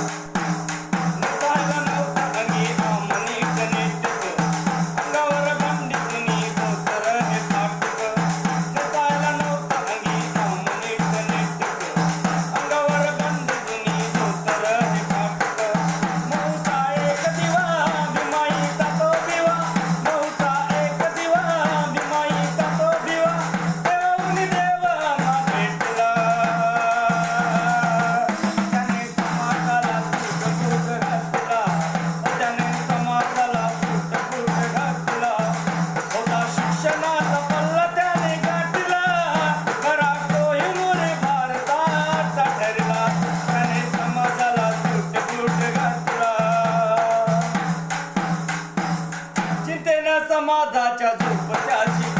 you समाधाच्या माझाच्या झोपच्याशी